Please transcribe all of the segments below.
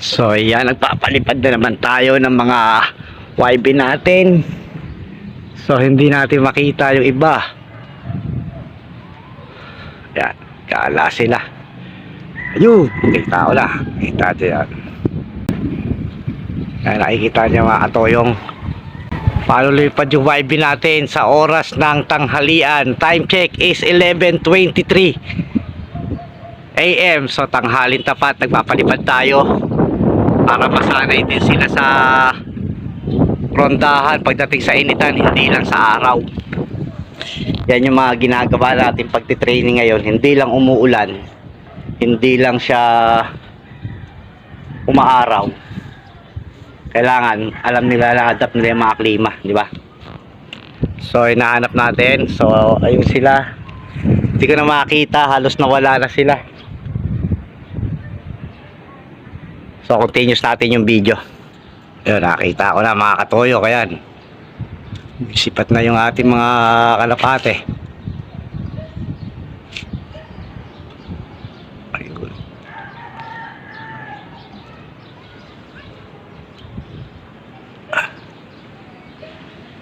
So, yan, nagpapalipad na naman tayo ng mga YB natin. So, hindi natin makita yung iba. Yan, kala sila. Ayun, kita ko na. Kita nyo yan. Yan, nakikita nyo mga katoyong. Paano lipad yung YB natin sa oras ng tanghalian. Time check is 11.23 AM. So, tanghalin tapat. Nagpapalipad tayo para masanay din sila sa rondahan pagdating sa initan, hindi lang sa araw. Yan yung mga ginagawa natin pagtitraining ngayon. Hindi lang umuulan, hindi lang siya umaaraw. Kailangan, alam nila na adapt nila yung mga klima, di ba? So, hinahanap natin. So, ayun sila. Hindi ko na makita, halos nawala na sila. So, continuous natin yung video. Yun, nakita ko na mga katoyo. Kaya, sipat na yung ating mga kalapate. Good.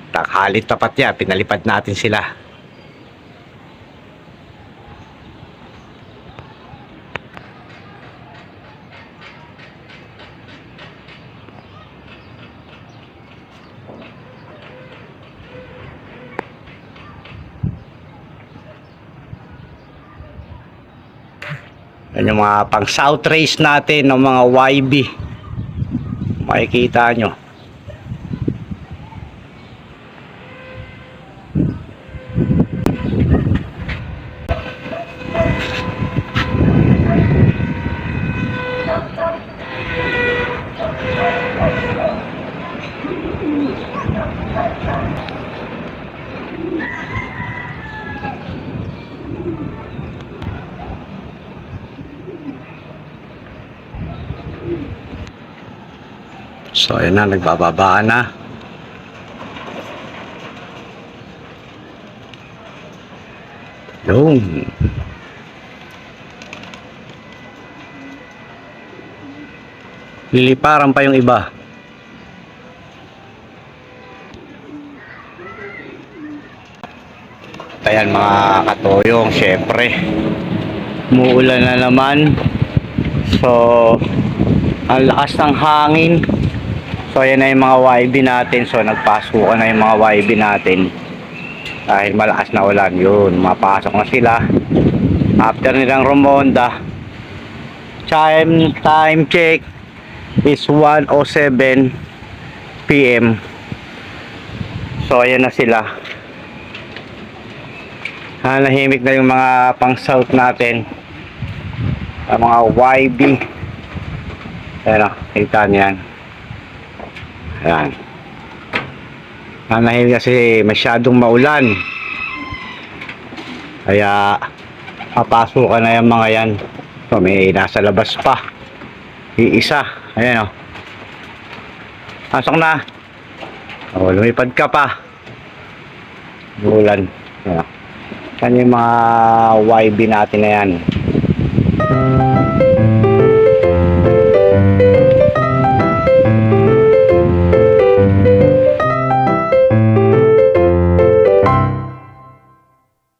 Takhalit tapat yan. Pinalipad natin sila. Yan yung mga pang south race natin ng mga YB. Makikita nyo. So ayan na, nagbababa na. Yun. Liliparan pa yung iba. Ayan mga katoyong, syempre. Muulan na naman. So, ang lakas ng hangin. So ayan na yung mga YB natin. So nagpasukan na yung mga YB natin. Dahil malakas na ulan. Yun, mapasok na sila. After nilang rumonda. Time, time check is 1.07 PM. So ayan na sila. Ah, nahimik na yung mga pang south natin. Ang mga YB. Ayan o, kita niyan. Ayan. Nanahil kasi masyadong maulan. Kaya papasukan na yung mga yan. So, may nasa labas pa. Iisa. Ayan o. Pasok na. O, lumipad ka pa. Ulan. Ayan. Yan yung mga YB natin na yan.